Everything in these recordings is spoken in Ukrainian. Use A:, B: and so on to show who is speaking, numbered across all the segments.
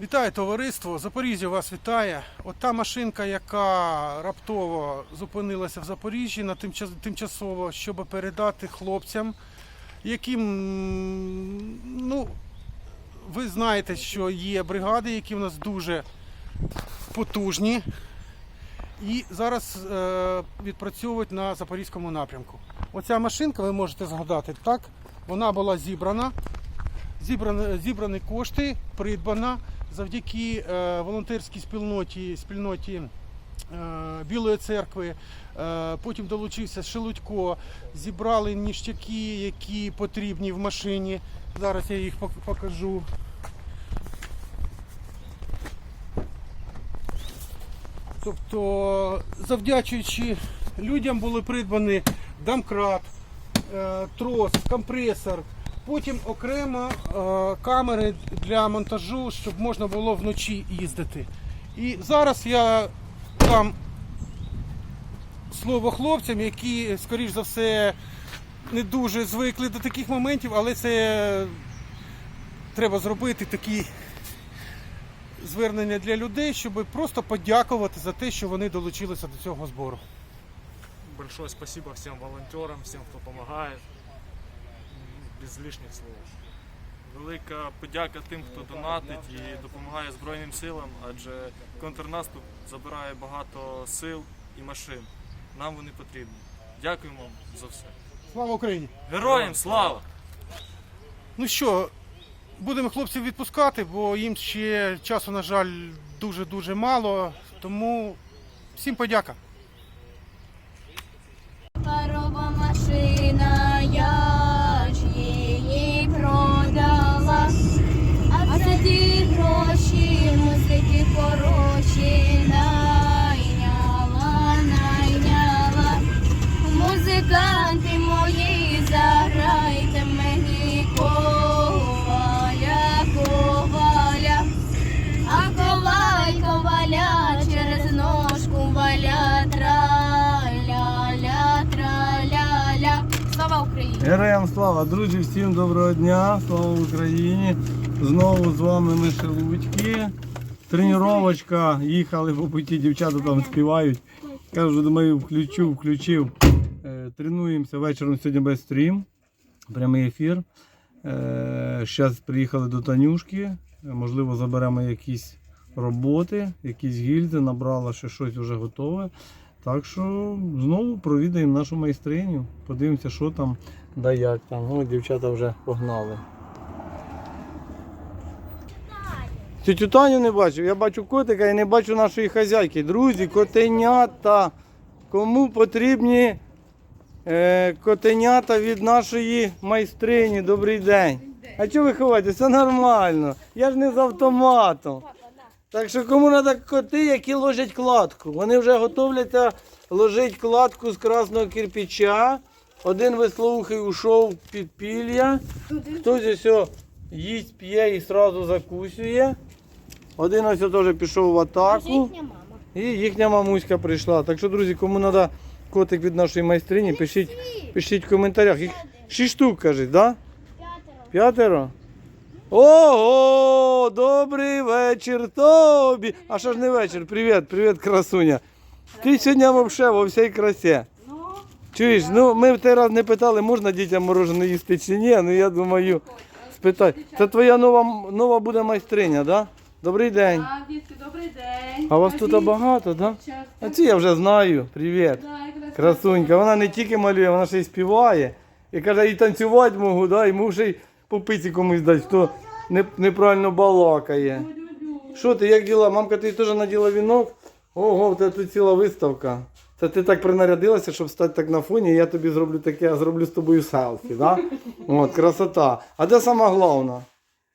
A: Вітаю товариство! Запоріжжя вас вітає. От та машинка, яка раптово зупинилася в Запоріжжі на тимчас- тимчасово, щоб передати хлопцям, яким ну, ви знаєте, що є бригади, які в нас дуже потужні. І зараз е, відпрацьовують на запорізькому напрямку. Оця машинка, ви можете згадати, так? Вона була зібрана зібрані, зібрані кошти, придбана завдяки е, волонтерській спільноті, спільноті е, Білої церкви. Е, потім долучився Шелудько, зібрали ніштяки, які потрібні в машині. Зараз я їх покажу. Тобто, завдячуючи людям були придбані домкрат, трос, компресор, потім окремо е, камери для монтажу, щоб можна було вночі їздити. І зараз я дам слово хлопцям, які, скоріш за все, не дуже звикли до таких моментів, але це треба зробити такі звернення для людей, щоб просто подякувати за те, що вони долучилися до цього збору.
B: Большое спасибо всем волонтерам, всем, хто допомагає. Без лишніх слов. Велика подяка тим, хто донатить і допомагає Збройним силам, адже контрнаступ забирає багато сил і машин. Нам вони потрібні. Дякуємо вам за все.
A: Слава Україні!
B: Героям слава!
A: Ну що, будемо хлопців відпускати, бо їм ще часу, на жаль, дуже-дуже мало. Тому всім подяка.
C: Героям слава, друзі, всім доброго дня, слава Україні. Знову з вами ми Шелудьки. Тренувачка, їхали по путі, дівчата там співають. Кажу, думаю, включу, включив. Е, Тренуємося вечором сьогодні без стрім. Прямий ефір. Зараз приїхали до Танюшки. Е, Можливо, заберемо якісь роботи, якісь гільзи, набрала ще щось вже готове. Так що знову провідаємо нашу майстриню. Подивимося, що там да як там. Ну, дівчата вже погнали. Тетю Таню не бачив, я бачу котика і не бачу нашої хазяйки. Друзі, котенята. Кому потрібні е, котенята від нашої майстрині? Добрий день. А чого ви ховаєте? Все нормально. Я ж не з автоматом. Так що кому треба коти, які ложать кладку. Вони вже готовляться ложити кладку з красного кирпича. Один веслоухий ушов під пілля. Хтось ось їсть, п'є і одразу закусює. Один ось теж пішов в атаку. І їхня мамуська прийшла. Так що, друзі, кому треба котик від нашої майстрині, пишіть, пишіть в коментарях. Їх шість штук, кажуть, так? Да? П'ятеро? Ого, добрий вечір тобі. А що ж не вечір? Привіт, привіт, красуня. Ти сьогодні взагалі во всій красі. Чуєш, ну ми в той раз не питали, можна дітям морожене їсти чи ні, ну я думаю, спитай. Це твоя нова, нова буде майстриня, так? Да? Добрий день.
D: А, дітки, добрий день.
C: А вас тут багато, так? Да? А ці я вже знаю. Привіт. Красунька, вона не тільки малює, вона ще й співає. І каже, і танцювати можу, да, і можу ще й по пиці комусь дати, хто неправильно балакає. Що ти, як діла? Мамка, ти теж наділа вінок? Ого, в тебе тут ціла виставка. Це ти так принарядилася, щоб стати так на фоні, і я тобі зроблю таке, я зроблю з тобою селфі, да? От, красота. А де сама головна?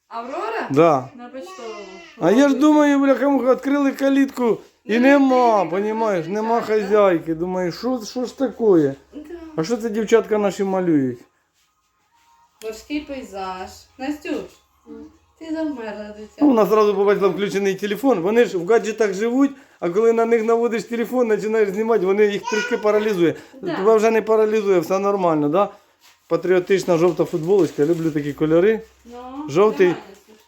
D: Аврора?
C: Да.
D: На почтовому.
C: А я ж думаю, бляха, муха, відкрили калітку і нема, понімаєш, нема хазяйки. Думаю, що, що ж таке? А що це дівчатка наші малюють?
D: Морський пейзаж. Настюш, ти завмерла
C: Ну,
D: дитя.
C: вона одразу побачила включений телефон. Вони ж в гаджетах живуть, а коли на них наводиш телефон, починаєш знімати, вони їх трішки паралізує.
D: Да.
C: Тебе вже не паралізує, все нормально, да? Патріотична жовта футболочка, люблю такі кольори.
D: Ну,
C: Жовтий.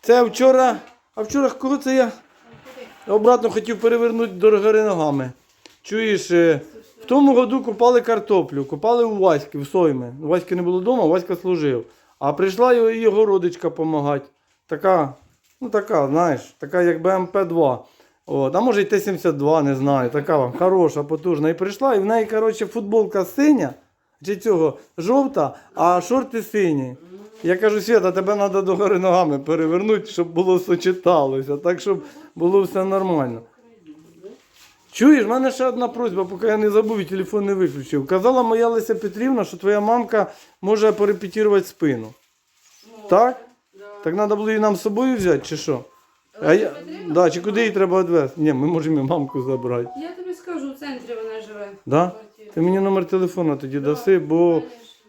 C: Це вчора, А вчора, коли це я обратно хотів перевернути до гори ногами. Чуєш, е, в тому году купали картоплю, купали у Васьки, в Сойми. У Васьки не було вдома, Васька служив. А прийшла його, його родичка допомагати. Така, ну така, знаєш, така як БМП-2. От, а може й Т-72, не знаю, така вам хороша, потужна. І прийшла, і в неї, коротше, футболка синя, чи цього жовта, а шорти сині. Я кажу, Свята, тебе треба до гори ногами перевернути, щоб було сочеталося, так, щоб було все нормально. Чуєш, в мене ще одна просьба, поки я не забув і телефон не виключив. Казала моя Леся Петрівна, що твоя мамка може порепетірувати спину. Так? Так треба було її нам з собою взяти, чи що? А я, да, чи куди її треба відвезти? Ні, ми можемо і мамку забрати.
D: Я тобі скажу, в центрі вона живе.
C: Да?
D: Квартира.
C: Ти мені номер телефону тоді даси, бо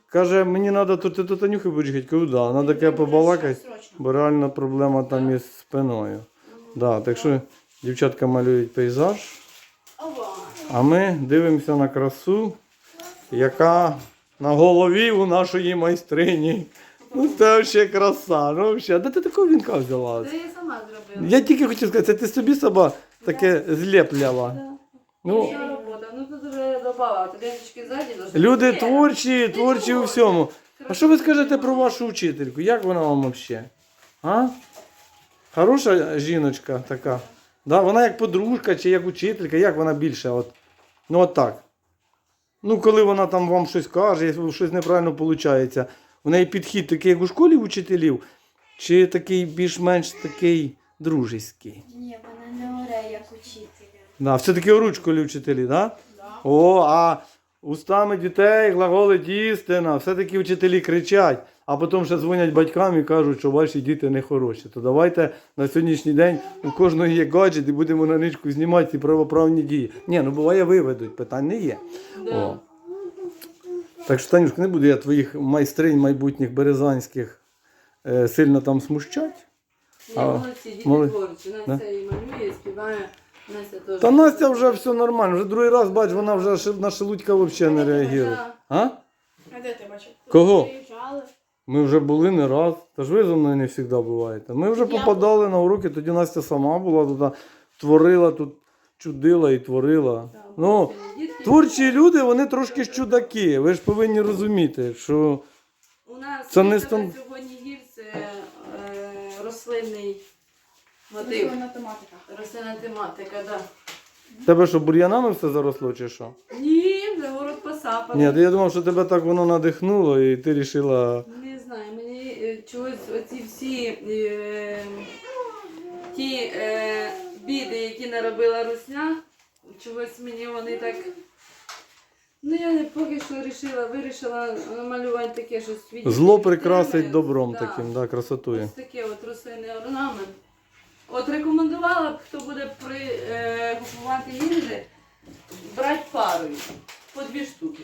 C: каже, мені треба тут тут Танюхи будеш. Кажу, да, треба таке побалакати, бо реально проблема там із спиною. Да, так що дівчатка малюють пейзаж, а ми дивимося на красу, яка на голові у нашої майстрині. Ну це ще краса. Ну, ще. Де ти такого вінка взяла?
D: Це я сама зробила.
C: Я тільки хотів сказати, це ти собі сама таке злепляла. Ну,
D: Ще робота. Ну тут вже добавила. Денечки ззаді должны.
C: Люди творчі, творчі у всьому. А що ви скажете про вашу вчительку? Як вона вам взагалі? А? Хороша жіночка така. Да? Вона як подружка чи як учителька, як вона більше? От? Ну от так. Ну, коли вона там вам щось каже, щось неправильно виходить, у неї підхід такий, як у школі учителів, чи такий більш-менш такий дружеський?
E: Ні, вона не оре, як учителя.
C: Да, все-таки у школі вчителі, да? О, а устами дітей глаголить істина, все-таки вчителі кричать, а потім ще дзвонять батькам і кажуть, що ваші діти не хороші. То давайте на сьогоднішній день у кожного є гаджет і будемо на ничку знімати ці правоправні дії. Ні, ну буває виведуть, питань не є. О. Так що, Танюшка, не буду я твоїх майстринь майбутніх березанських е, сильно там смущати.
D: Ні,
C: А,
D: молодці, діти
C: моли-
D: творчі. Настя і малює, і співає. Настя теж.
C: Та Настя вже все нормально, вже другий раз, бач, вона вже ши- на шелудька взагалі не реагує. А?
E: А де ти бачив?
C: Кого?
E: Приїжджали.
C: Ми вже були не раз. Та ж ви зі мною не завжди буваєте. Ми вже попадали на уроки, тоді Настя сама була туди, творила тут, чудила і творила. Ну,
D: Дітки-
C: творчі люди, вони трошки ж чудаки. Ви ж повинні розуміти, що
D: У нас
C: Це не стан-
D: сьогодні гір, це е, рослинний мотив.
E: тематика.
D: Рослинна тематика, так.
C: тебе що, бур'янами все заросло чи що?
D: Ні, за город посапали.
C: Ні, я думав, що тебе так воно надихнуло і ти вирішила.
D: Не знаю, мені е, чогось оці всі е, ті е, біди, які наробила русня, чогось мені вони так. Ну я поки що вирішила, вирішила намалювати таке щось від
C: Зло прикрасить добром
D: Да.
C: таким, да, красотою.
D: Ось таке от рослинний орнамент. От рекомендувала б, хто буде при, е, купувати лінзи, брати парою по дві штуки.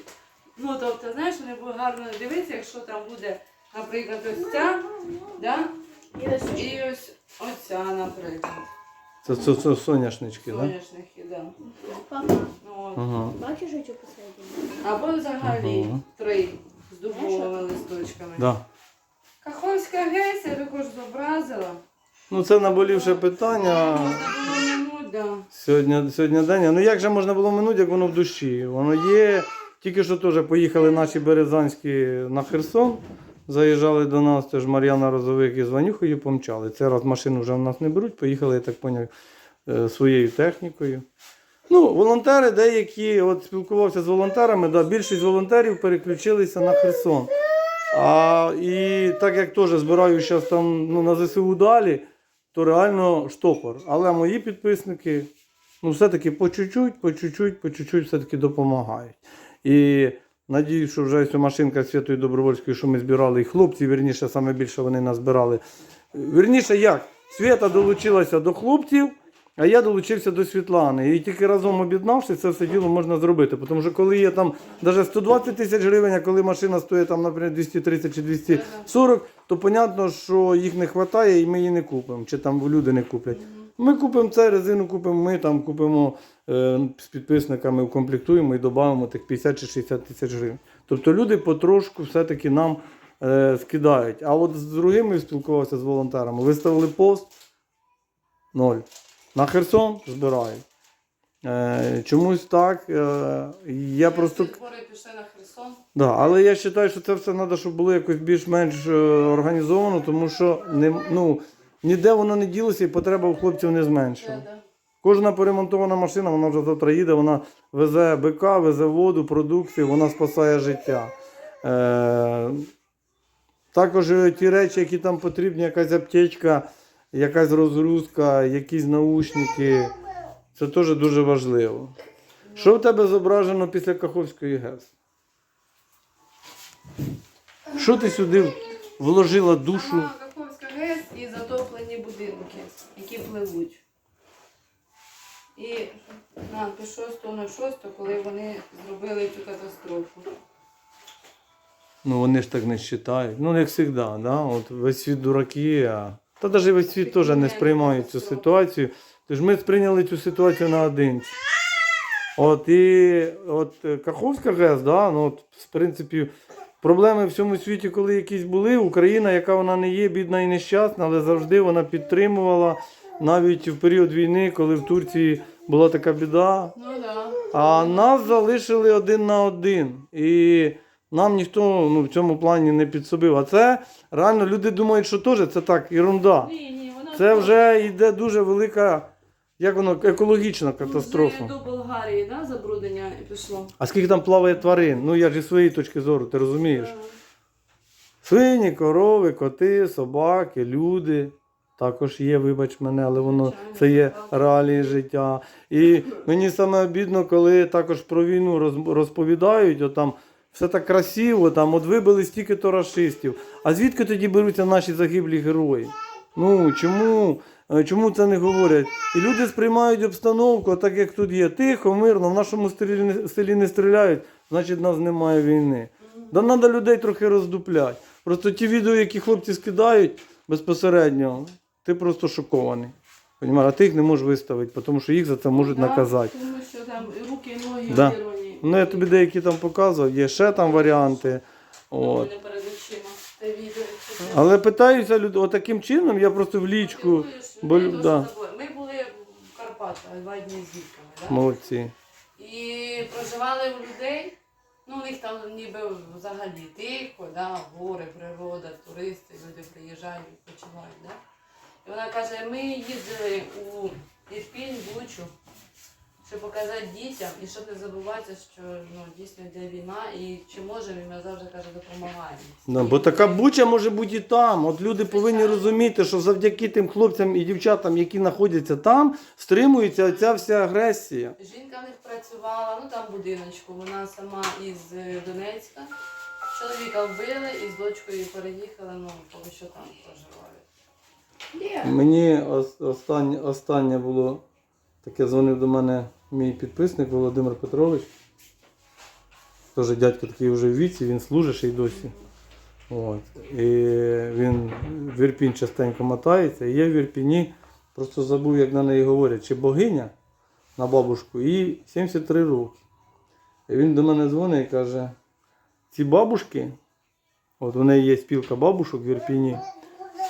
D: Ну, тобто, знаєш, вони будуть гарно дивитися, якщо там буде, наприклад, ось ця, да?
E: І ось
D: оця, наприклад.
C: Це, це, це соняшнички, так? Да?
D: Соняшники, да.
E: папа.
D: Ну, от.
C: Ага.
E: Бачиш оцю посередині?
D: Або взагалі
C: Ага.
D: три з дубовими листочками.
C: Да.
D: Каховська геся я також зобразила.
C: Ну це наболівше питання.
D: Було минуть, да.
C: Сьогодні, сьогодні день. Ну як же можна було минути, як воно в душі? Воно є. Тільки що теж поїхали наші березанські на Херсон. Заїжджали до нас, теж Мар'яна Розовик із Ванюхою помчали. Цей раз машину вже в нас не беруть, поїхали, я так поняв, е, своєю технікою. Ну, волонтери деякі, от спілкувався з волонтерами, да, більшість волонтерів переключилися на Херсон. А, і так як теж збираю зараз там ну, на ЗСУ далі, то реально штопор. Але мої підписники ну, все-таки по чуть-чуть, по чуть-чуть, по чуть-чуть все-таки допомагають. І надіюсь, що вже ця машинка Святої Добровольської, що ми збирали, і хлопці, вірніше, саме більше вони нас збирали. Вірніше, як? Свята долучилася до хлопців, а я долучився до Світлани. І тільки разом об'єднавшись, це все діло можна зробити. Тому що коли є там навіть 120 тисяч гривень, а коли машина стоїть там, наприклад, 230 чи 240, то понятно, що їх не вистачає і ми її не купимо, чи там люди не куплять. Ми купимо це, резину купимо, ми там купимо з підписниками, укомплектуємо і додамо тих 50 чи 60 тисяч гривень. Тобто люди потрошку все-таки нам е, скидають. А от з другими спілкувався з волонтерами, виставили пост. Ноль. На Херсон збирають. Е, чомусь так. Е, я просто.
D: Збори пішли на Херсон.
C: Да, але я вважаю, що це все треба, щоб було якось більш-менш е, організовано, тому що не, ну, ніде воно не ділося і потреба у хлопців не зменшила. Кожна поремонтована машина, вона вже завтра їде, вона везе БК, везе воду, продукти, вона спасає життя. Е, також е, ті речі, які там потрібні, якась аптечка, якась розгрузка, якісь наушники. Це теж дуже важливо. Що в тебе зображено після Каховської ГЕС? Що ти сюди вложила душу?
D: Каховська ГЕС і затоплені будинки, які пливуть. І на 6.06, коли вони зробили цю катастрофу.
C: Ну вони ж так не вважають. Ну, як завжди, да? От весь світ дураки, а. Та навіть весь світ теж не сприймає цю ситуацію. Тож ми сприйняли цю ситуацію наодинці. От і от е, Каховська ГЕС, да, ну, от, в принципі, проблеми в всьому світі, коли якісь були, Україна, яка вона не є, бідна і нещасна, але завжди вона підтримувала навіть в період війни, коли в Турції була така біда,
D: Ну да.
C: а нас залишили один на один. І нам ніхто ну, в цьому плані не підсобив. А це реально люди думають, що теж це так, ерунда.
D: Ні, ні, вона
C: Це вже йде дуже велика, як воно, екологічна катастрофа.
D: Вже до Болгарії, да, забруднення пішло.
C: А скільки там плаває тварин? Ну я ж зі своєї точки зору, ти розумієш? Свині, корови, коти, собаки, люди. Також є, вибач мене, але воно це є реалії життя. І мені саме обідно, коли також про війну роз- розповідають, от там все так красиво, там от вибили стільки то расистів. А звідки тоді беруться наші загиблі герої? Ну чому? Е, Чому це не говорять? І люди сприймають обстановку, так як тут є тихо, мирно, в нашому селі не, селі не стріляють, значить в нас немає війни. Да треба людей трохи роздупляти. Просто ті відео, які хлопці скидають безпосередньо, ти просто шокований. Понімаєш? А ти їх не можеш виставити, тому що їх за це можуть
D: Да,
C: наказати.
D: Тому що там руки, ноги
C: Да.
D: обірвані.
C: Ну, я тобі деякі там показував, є ще там варіанти. От.
D: якщо ти-
C: Але питаюся люди, отаким чином я просто в лічку. Бо
D: ми
C: да.
D: Ми були в Карпатах два дні з дітками, да?
C: Молодці.
D: І проживали у людей. Ну, у них там ніби взагалі тихо, да, гори, природа, туристи, люди приїжджають, відпочивають. Да? І вона каже, ми їздили у Ірпінь, Бучу, щоб показати дітям і щоб не забувати, що ну, дійсно йде війна і чи можемо, і ми завжди каже, допомагаємо.
C: Да, бо така буча може бути і там. От люди повинні розуміти, що завдяки тим хлопцям і дівчатам, які знаходяться там, стримується оця вся агресія.
D: Жінка в них працювала, ну там будиночку, вона сама із е, Донецька. Чоловіка вбили і з дочкою переїхали, ну, поки що там проживають.
C: Мені останнє, останнє було таке дзвонив до мене мій підписник Володимир Петрович. Теж дядько такий вже в віці, він служить ще й досі. От. І він в Ірпінь частенько мотається. І я в Ірпіні просто забув, як на неї говорять, чи богиня на бабушку, і 73 роки. І він до мене дзвонить і каже: ці бабушки, от у неї є спілка бабушок в Ірпіні.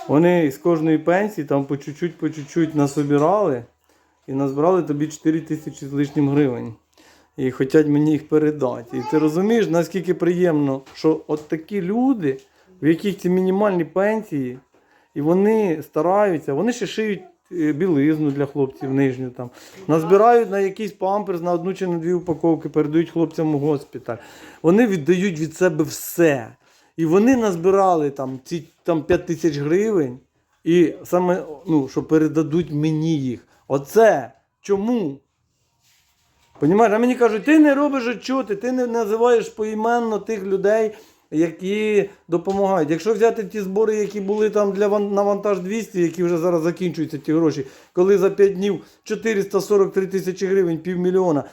C: Вони з кожної пенсії там по чуть-чуть, по чуть-чуть насобирали і назбирали тобі 4 тисячі з лишнім гривень. І хочуть мені їх передати. І ти розумієш, наскільки приємно, що от такі люди, в яких ці мінімальні пенсії, і вони стараються, вони ще шиють е, білизну для хлопців нижню там, назбирають на якийсь памперс на одну чи на дві упаковки, передають хлопцям у госпіталь. Вони віддають від себе все. І вони назбирали там ці там 5 тисяч гривень, і саме, ну, що передадуть мені їх. Оце чому? Понімаєш, а мені кажуть, ти не робиш отчоти, ти не називаєш поіменно тих людей, які допомагають. Якщо взяти ті збори, які були там для на вантаж 200, які вже зараз закінчуються ті гроші, коли за 5 днів 443 тисячі гривень, півмільйона,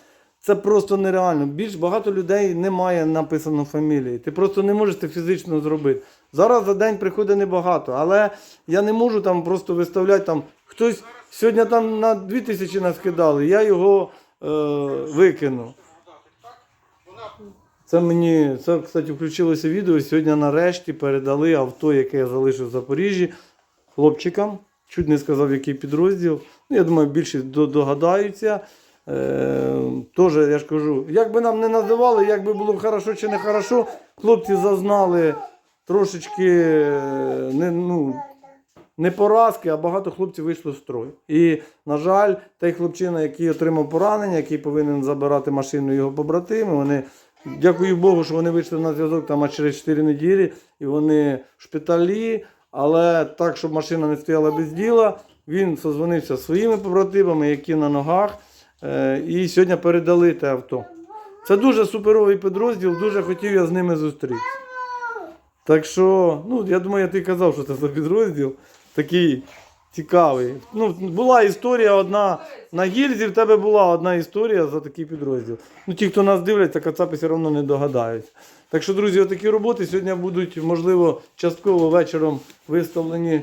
C: це просто нереально. Більш багато людей немає написано фамілії. Ти просто не можеш це фізично зробити. Зараз за день приходить небагато, але я не можу там просто виставляти там. Хтось сьогодні там на 2 тисячі нас кидали, я його е, викину. Це мені, це, кстати, включилося відео. Сьогодні нарешті передали авто, яке я залишив в Запоріжжі, хлопчикам. чуть не сказав, який підрозділ. Ну, я думаю, більшість догадаються. Е, Тоже, я ж кажу, як би нам не називали, як би було хорошо чи не хорошо, хлопці зазнали трошечки е, не, ну, не поразки, а багато хлопців вийшло з строю. І, на жаль, той хлопчина, який отримав поранення, який повинен забирати машину його побратими, вони, дякую Богу, що вони вийшли на зв'язок там аж через 4 неділі, і вони в шпиталі, але так, щоб машина не стояла без діла, він созвонився зі своїми побратимами, які на ногах, і сьогодні передали те авто. Це дуже суперовий підрозділ, дуже хотів я з ними зустрітися. Так що, ну, я думаю, тобі казав, що це за підрозділ такий цікавий. Ну, була історія одна на гільзі, в тебе була одна історія за такий підрозділ. Ну, ті, хто нас дивляться, кацапи все одно не догадаються. Так що, друзі, отакі роботи сьогодні будуть, можливо, частково вечором виставлені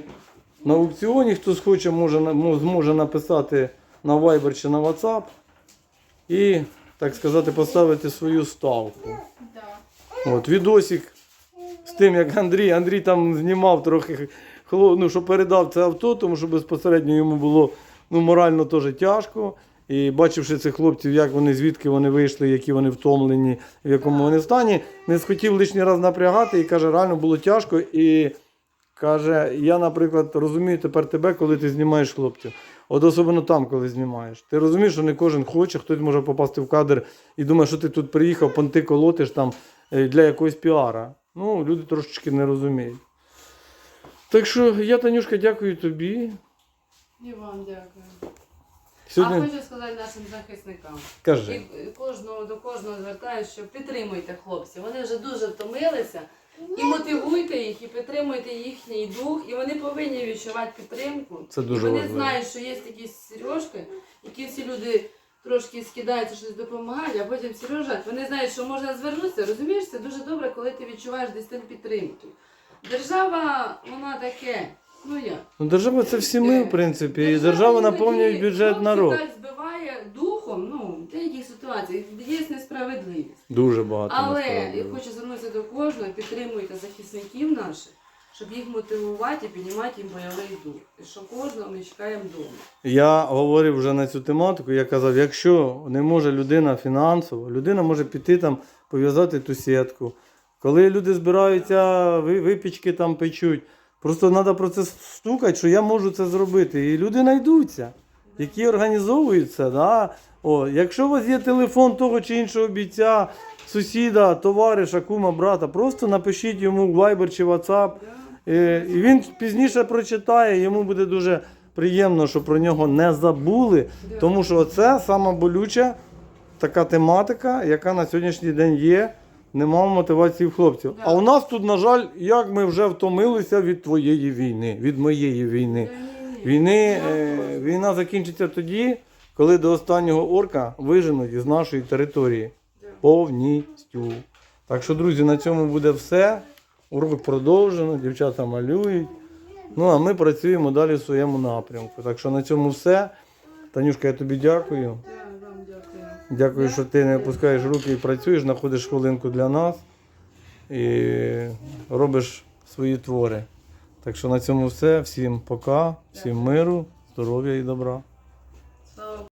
C: на аукціоні. Хто схоче, може, зможе написати на Viber чи на WhatsApp і, так сказати, поставити свою ставку. От, відосик з тим, як Андрій. Андрій там знімав трохи, ну, що передав це авто, тому що безпосередньо йому було ну, морально теж тяжко. І бачивши цих хлопців, як вони, звідки вони вийшли, які вони втомлені, в якому вони стані, не схотів лишній раз напрягати і каже, реально було тяжко. І каже, я, наприклад, розумію тепер тебе, коли ти знімаєш хлопців. От особливо там, коли знімаєш. Ти розумієш, що не кожен хоче, хтось може попасти в кадр і думає, що ти тут приїхав, понти колотиш там е, для якогось піара. Ну, люди трошечки не розуміють. Так що я, Танюшка, дякую тобі.
D: І вам дякую.
C: Сьогодні
D: А хочу сказати нашим захисникам. І кожного до кожного звертаюся, що підтримуйте хлопців. Вони вже дуже втомилися. І мотивуйте їх, і підтримуйте їхній дух, і вони повинні відчувати підтримку.
C: Це дуже
D: вони
C: важливо.
D: знають, що є такі сережки, які всі люди трошки скидаються, щось допомагають, а потім Сережа, вони знають, що можна звернутися. Розумієш, це дуже добре, коли ти відчуваєш десь там підтримку. Держава, вона таке. Ну як?
C: Ну, держава це всі ми, в принципі. І держава наповнює бюджет народ.
D: Деяких ситуаціях є несправедливість.
C: Дуже багато.
D: Але я хочу звернутися до кожного, підтримуйте захисників наших, щоб їх мотивувати і піднімати їм бойовий дух. І що кожного ми чекаємо вдома.
C: Я говорив вже на цю тематику, я казав, якщо не може людина фінансово, людина може піти там пов'язати ту сітку. Коли люди збираються, випічки там печуть. Просто треба про це стукати, що я можу це зробити. І люди знайдуться, які організовуються. Да? О, якщо у вас є телефон того чи іншого бійця, сусіда, товариша, кума, брата, просто напишіть йому в Viber чи WhatsApp. Е, І він пізніше прочитає, йому буде дуже приємно, що про нього не забули. Тому що це сама болюча така тематика, яка на сьогоднішній день є. Нема мотивації в хлопців. А у нас тут, на жаль, як ми вже втомилися від твоєї війни, від моєї війни. Війни, е, війна закінчиться тоді, коли до останнього орка виженуть із нашої території. Повністю. Так що, друзі, на цьому буде все. Урок продовжено, дівчата малюють. Ну, а ми працюємо далі в своєму напрямку. Так що на цьому все. Танюшка, я тобі
D: дякую.
C: Дякую. Що ти не опускаєш руки і працюєш, знаходиш хвилинку для нас і робиш свої твори. Так що на цьому все. Всім пока, всім миру, здоров'я і добра.